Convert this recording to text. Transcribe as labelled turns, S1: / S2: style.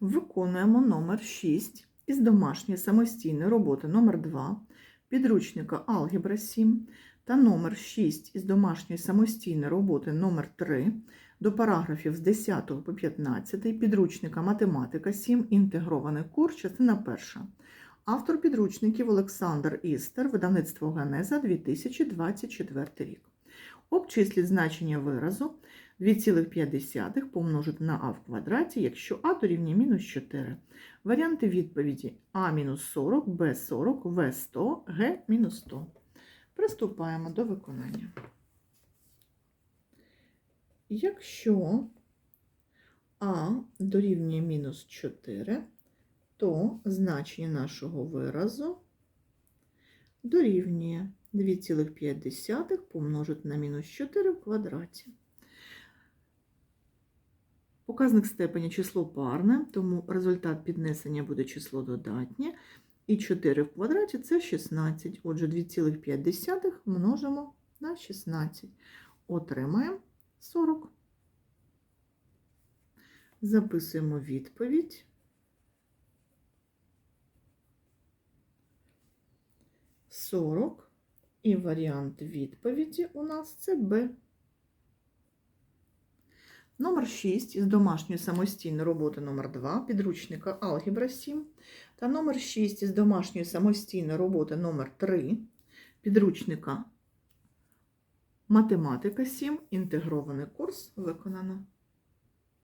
S1: Виконуємо номер 6 із домашньої самостійної роботи. Номер 2 підручника Алгебра 7 та номер 6 із домашньої самостійної роботи. Номер 3 до параграфів з 10 по 15 підручника Математика 7, інтегрований курс, частина 1. Автор підручників Олександр Істер, видавництво Генеза 2024 рік. Обчисліть значення виразу 2,5 помножити на а в квадраті, якщо а дорівнює мінус 4. Варіанти відповіді А мінус 40, Б 40, В 100, Г мінус 100. Приступаємо до виконання. Якщо А дорівнює мінус 4, то значення нашого виразу дорівнює 2,5 помножити на мінус 4 в квадраті. Показник степені число парне, тому результат піднесення буде число додатнє. І 4 в квадраті це 16. Отже, 2,5 множимо на 16. Отримаємо 40. Записуємо відповідь. Сорок. І варіант відповіді у нас це Б. Номер 6 із домашньої самостійної роботи номер 2 підручника Алгебра 7 та номер 6 із домашньої самостійної роботи номер 3 підручника Математика 7. Інтегрований курс виконано.